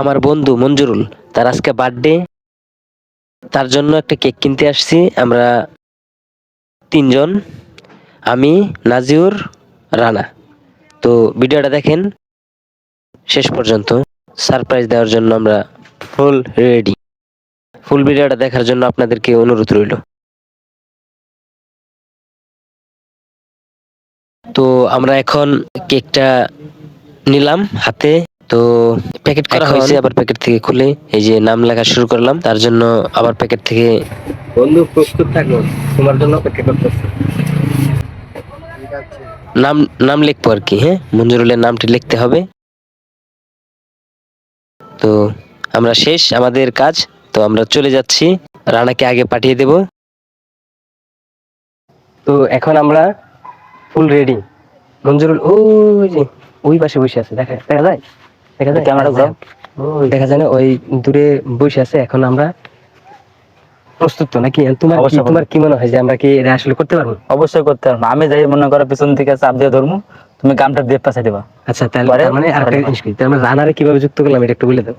আমার বন্ধু মঞ্জুরুল, তার আজকে বার্থডে তার জন্য একটা কেক কিনতে আসছি, আমরা তিনজন, আমি, নাজিউর, রানা। তো ভিডিওটা দেখেন, শেষ পর্যন্ত। সারপ্রাইজ দেওয়ার জন্য আমরা ফুল রেডি ফুল ভিডিওটা দেখার জন্য আপনাদেরকে অনুরোধ রইল। তো আমরা এখন কেকটা নিলাম হাতে। তো প্যাকেট করা হয়েছে আবার প্যাকেট থেকে খুলে এই যে নাম লেখা শুরু করলাম তার জন্য আবার প্যাকেট থেকে বন্ধু প্রস্তুত থাকো তোমার জন্য অপেক্ষা করতেছি। নাম নাম লিখব আর কি হ্যাঁ? মঞ্জুরুলের নামটি লিখতে হবে। তো আমরা শেষ আমাদের কাজ তো আমরা চলে যাচ্ছি। রানাকে আগে পাঠিয়ে দেব। তো এখন আমরা ফুল রেডি মঞ্জুরুল ওই যে ওই পাশে বসে আছে দেখা দেখা যায়? দেখা যায়? ক্যামেরা ঘোরাও। দেখা যায় না ওই দূরে বসে আছে এখন আমরা প্রস্তুত তো নাকি? তোমার কি তোমার কি মনে হয় যে আমরা কি এটা আসলে করতে পারব? অবশ্যই করতে পারব। আমি যাই মনে করো পিছন থেকে চাপ দিয়ে ধরবো তুমি গামটা দিয়ে পাশে দেবা। আচ্ছা তাহলে তার মানে আরেকটা জিনিস কি? মানে রানারে কীভাবে যুক্ত করলাম এটা একটু বলে দাও।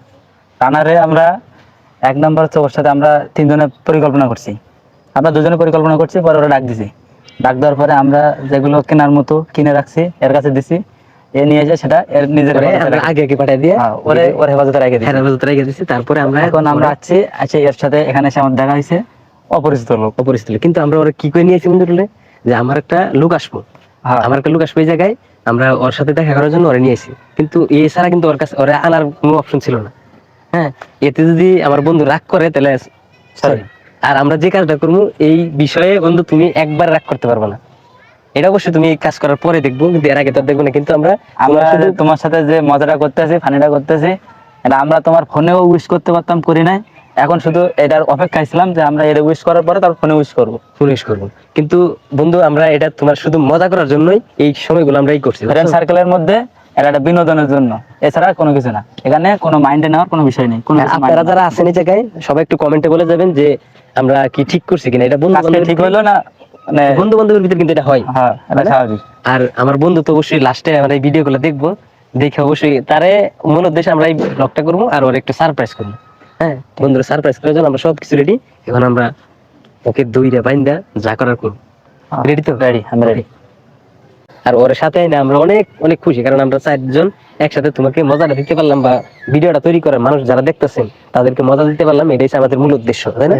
রানারে আমরা এক নম্বর হচ্ছে ওর সাথে আমরা তিনজনে পরিকল্পনা করছি। আমরা দুজনে পরিকল্পনা করছি পরে ওরা ডাক দিছি। ডাক দেওয়ার পরে আমরা যেগুলো কেনার মতো কিনে রাখছি এর কাছে দিছি। এ নিয়ে যায় সেটা এর নিজের হেফাজতে। আগে আগে পাঠিয়ে দিয়ে হ্যাঁ, ওরে ওর হেফাজতে রেখে দিছি হ্যাঁ হেরাবাজ রেখে দিচ্ছি তারপরে আমরা এখন আমরা আছি আছে এর সাথে এখানে এসে আমার দেখা হয়েছে অপরিচিত লোক। অপরিস্থিত কিন্তু আমরা ওরা কি করে নিয়েছি মঞ্জুরুলে যে আমার একটা লোক আসব। হ্যাঁ। আমার একটা লোক আসবে এই জায়গায় আমরা ওর সাথে দেখা করার জন্য ওরা নিয়েছি। কিন্তু এছাড়া কিন্তু ওর কাছে ওরা আনার কোনো অপশন ছিল না। হ্যাঁ এতে যদি আমার বন্ধু রাগ করে তাহলে সরি। আর আমরা যে কাজটা করব এই বিষয়ে বন্ধু তুমি একবার রাগ করতে পারবে না। এটা অবশ্যই তুমি কাজ করার পরে দেখব কিন্তু এর আগে তো দেখব না কিন্তু আমরা আমরা তোমার সাথে যে মজাটা করতেছি ফানিটা করতেছি এটা আমরা তোমার ফোনেও উইশ করতে পারতাম করি নাই। এখন শুধু এটার অপেক্ষায় ছিলাম যে আমরা এটা উইশ করার পরে তারপর ফোনে উইশ করব। পুলিশ করব। কিন্তু বন্ধু আমরা এটা তোমার শুধু মজা করার জন্যই এই সময়গুলো আমরা এই করছি ফ্রেন্ড সার্কেলের মধ্যে এটা একটা বিনোদনের জন্য। এছাড়া কোনো কিছু না। এখানে কোনো মাইন্ডে নেওয়ার কোনো বিষয় নেই কোনো হ্যাঁ, আপনারা যারা আছেন এই জায়গায় সবাই একটু কমেন্টে বলে যাবেন যে আমরা কি ঠিক করছি কিনা। এটা বন্ধু ঠিক হইল না মানে বন্ধু বান্ধবের ভিতরে কিন্তু এটা হয়। হ্যাঁ এটা স্বাভাবিক। আর আমার বন্ধু তো অবশ্যই লাস্টে আমরা এই ভিডিও গুলো দেখব দেখে অবশ্যই তারে মন উদ্দেশ্যে আমরা এই ব্লগটা করব আর ওর একটু সারপ্রাইজ করব। হ্যাঁ বন্ধুরা সারপ্রাইজ করার জন্য আমরা সবকিছু রেডি এখন আমরা ওকে দুইটা বাইন্দা যা করার করব। রেডি তো? রেডি আমরা রেডি আর ওর সাথে না আমরা অনেক অনেক খুশি কারণ আমরা চারজন একসাথে তোমাকে মজাটা দিতে পারলাম বা ভিডিওটা তৈরি করে মানুষ যারা দেখতেছেন তাদেরকে মজা দিতে পারলাম এটাই আমাদের মূল উদ্দেশ্য তাই না?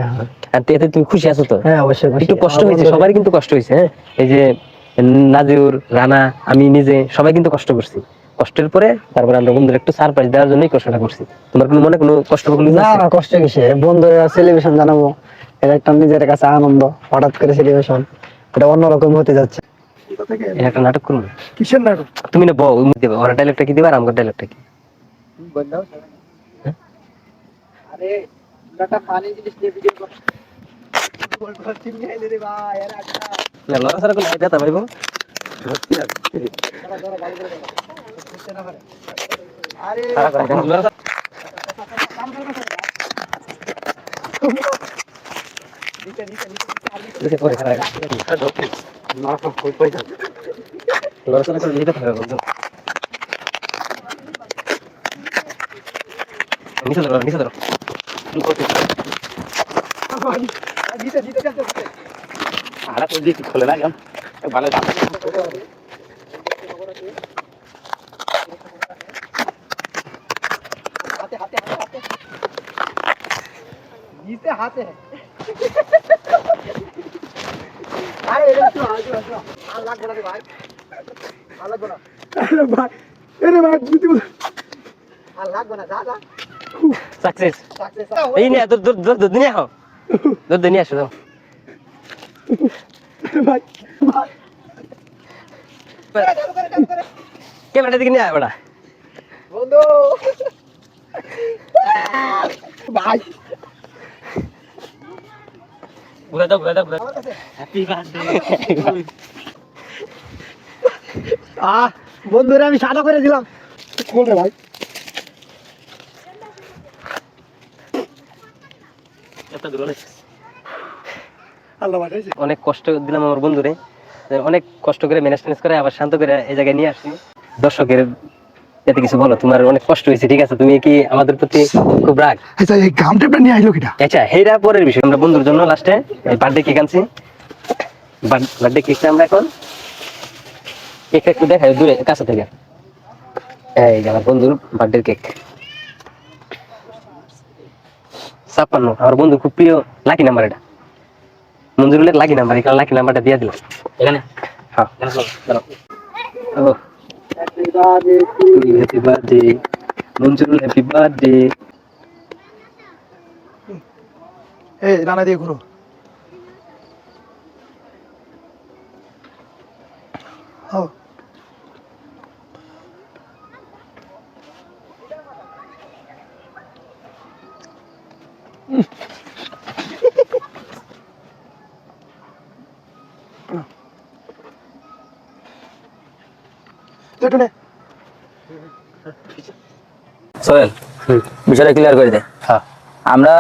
আর এতে তুমি খুশি আছো তো? হ্যাঁ অবশ্যই একটু কষ্ট হয়েছে সবারই কিন্তু কষ্ট হয়েছে হ্যাঁ? এই যে নাজিউর রানা আমি নিজে সবাই কিন্তু কষ্ট করছি। কষ্টের পরে তারপরে আমরা বন্ধুরা একটু সারপ্রাইজ দেওয়ার জন্যই কষ্টটা করছি। তোমার কোনো মনে কোনো কষ্ট কোনো না না কষ্ট কিসে? বন্ধুরা সেলিব্রেশন জানাব। এটা একটা নিজের কাছে আনন্দ হঠাৎ করে সেলিব্রেশন এটা অন্যরকম হতে যাচ্ছে। একটা নাটক করব কিসের নাটক তুমি না বউ দেবে ওরা ডায়লগটা কি দেবে আর আমার ডায়লগটা কি আরে একটা ফানি জিনিস নিয়ে ভিডিও কর না লড়াছাড়া করলে ব্যথা পাইবো লড়াছাড়া করলে ব্যথা পাইবো বন্ধু নিচে ধরো নিচে ধরো খুলে না কেমন ভালো হাতে আরে এটা একটু হাতে আর লাগবে না রে ভাই আর লাগবে না আরে ভাই আরে ভাই বুঝতে আর লাগবে না যা যা সাকসেস সাকসেস এই নিয়ে দূর দূর নিয়ে আসো দূর দূর নিয়ে আসো যাও ভাই ভাই। ক্যামেরাটা দিকে নিয়ে আয় বেটা। বন্ধু। ভাই ঘুরে দাও ঘুরে দাও ঘুরে আমার কাছে হ্যাপি বার্থডে আহ বন্ধুরা আমি সাদা করে দিলাম। কোন রে ভাই? অনেক কষ্ট দিলাম আমার বন্ধুরে। অনেক কষ্ট করে ম্যানেজ করে আবার শান্ত করে এই জায়গায় নিয়ে আসছি। দর্শকের এতে কিছু বলো তোমার অনেক কষ্ট হয়েছে ঠিক আছে? তুমি কি আমাদের প্রতি খুব রাগ? আচ্ছা এই গাম টেপটা নিয়ে আইলো কিটা? আচ্ছা হেরা পরের বিষয় আমরা বন্ধুর জন্য লাস্টে বার্থডে কেক আনছি। বার্থডে কেকটা আমরা এখন কেকটা একটু দেখাই দূরে কাছে থেকে। এই আমার বন্ধুর বার্থডে কেক ছাপ্পান্ন আমার বন্ধু খুব প্রিয় লাকি নাম্বার এটা। মঞ্জুরুলের লাকি নাম্বার এখানে লাকি নাম্বারটা দিয়ে দিলাম। এখানে? হ্যাঁ। ও happy birthday Manjurul happy birthday এই রানা দিয়ে ঘুরো ও একটু নে। সোহেল বিষয়টা ক্লিয়ার করে দে। হ্যাঁ। আমরা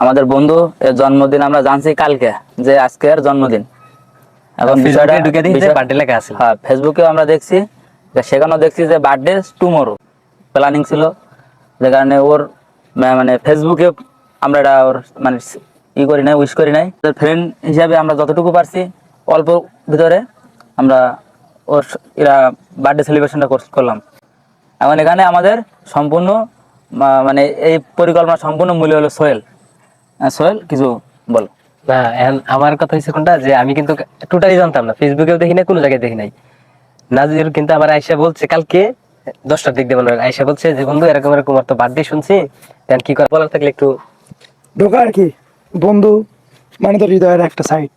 আমাদের বন্ধু এর জন্মদিন আমরা জানছি কালকে যে আজকের জন্মদিন। এখন বিষয়টা ঢুকে বার্থডে লেখা আছে। হ্যাঁ ফেসবুকে আমরা দেখছি যে সেখানেও দেখছি যে বার্থডে টুমোরো প্ল্যানিং ছিল যে কারণে ওর মানে ফেসবুকে আমরা এটা ওর মানে ই করি নাই উইশ করি নাই। ফ্রেন্ড হিসাবে আমরা যতটুকু পারছি অল্প ভিতরে আমরা ওর এরা বার্থডে সেলিব্রেশনটা করলাম। এখন এখানে আমাদের সম্পূর্ণ মানে এই পরিকল্পনা সম্পূর্ণ মূল্য হলো সোহেল। হ্যাঁ, সোহেল কিছু বল। না এখন আমার কথা হচ্ছে কোনটা যে আমি কিন্তু টোটালি জানতাম না ফেসবুকেও দেখি না কোনো জায়গায় দেখি নাই। নাজির কিন্তু আমার আয়সা বলছে কালকে দশটার দিক দিয়ে মনে হয়। আয়সা বলছে যে বন্ধু এরকম এরকম আর তো বার্থডে শুনছি দেন কি করে বলার থাকলে একটু ঢোকা আর কি। বন্ধু মানে তো হৃদয়ের একটা সাইড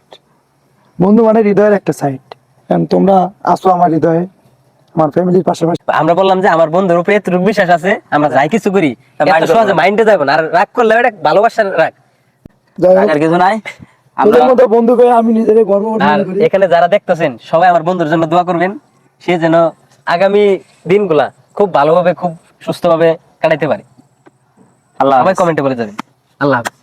বন্ধু মানে হৃদয়ের একটা সাইড কারণ তোমরা আসো আমার হৃদয়ে আমার ফ্যামিলির পাশাপাশি। আমরা বললাম যে আমার বন্ধুর উপরে এতটুকু বিশ্বাস আছে আমরা যাই কিছু করি এত সহজে মাইন্ডে যাব না। আর রাগ করলে এটা ভালোবাসার রাগ। কিছু নাই। আমরা মতো বন্ধু আমি নিজেকে গর্ব করি। এখানে যারা দেখতেছেন সবাই আমার বন্ধুর জন্য দোয়া করবেন। সে যেন আগামী দিনগুলা খুব ভালোভাবে খুব সুস্থভাবে কাটাইতে পারে। আল্লাহ কমেন্টে বলে যাবেন। আল্লাহ হাফেজ।